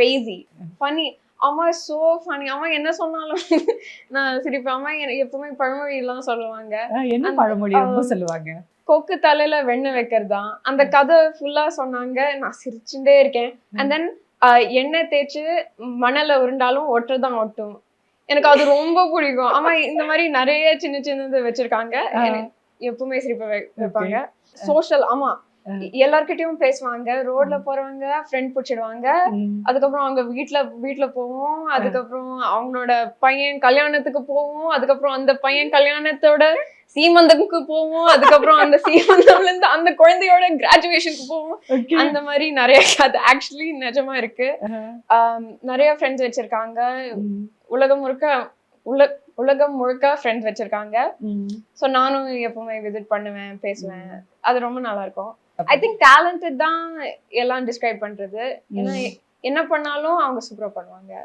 Crazy funny அம்மா so funny அம்மா என்ன சொன்னாலும் நான் சிரிப்பேன். அம்மா எனக்கு எப்பவுமே பழமொழியெல்லாம் சொல்லுவாங்க. என்ன பழமொழி ரொம்ப சொல்லுவாங்க? கொக்கு தலையில வெண்ணெய் வைக்கிறதா? அந்த கதை ஃபுல்லா சொன்னாங்க. நான் சிரிச்சுட்டே இருக்கேன். அண்ட் தென் எண்ணெய் தேய்ச்சு மணல உருண்டாலும் ஒட்டுறதான் ஒட்டும். எனக்கு அது ரொம்ப பிடிக்கும். ஆமா இந்த மாதிரி நிறைய சின்ன சின்னது வச்சிருக்காங்க. எப்பவுமே சிரிப்ப வைப்பாங்க. சோஷியல் ஆமா. எல்லார்கிட்டயும் பேசுவாங்க. ரோட்ல போறவங்க ஃப்ரெண்ட் பிடிச்சிடுவாங்க. அதுக்கப்புறம் அவங்க வீட்ல வீட்ல போவோம். அதுக்கப்புறம் அவங்களோட பையன் கல்யாணத்துக்கு போவோம். அதுக்கப்புறம் அந்த பையன் கல்யாணத்தோட சீமந்தத்துக்கு போவோம். அதுக்கப்புறம் அந்த சீமந்தம்ல இருந்து அந்த குழந்தையோட கிராஜுவேஷனுக்கு போவோம். அந்த மாதிரி நிறைய அது ஆக்சுவலி நிஜமா இருக்கு. நிறைய ஃப்ரெண்ட்ஸ் வச்சிருக்காங்க. உலகம் முழுக்க உல உலகம் முழுக்க ஃப்ரெண்ட்ஸ் வச்சிருக்காங்க. ஸோ நானும் எப்பவுமே விசிட் பண்ணுவேன் பேசுவேன். அது ரொம்ப நல்லா இருக்கும். ஐ திங்க் டேலண்டட் தான் எல்லாம் டிஸ்கிரைப் பண்றது ஏன்னா. என்ன பண்ணாலும் அவங்க சூப்பரா பண்ணுவாங்க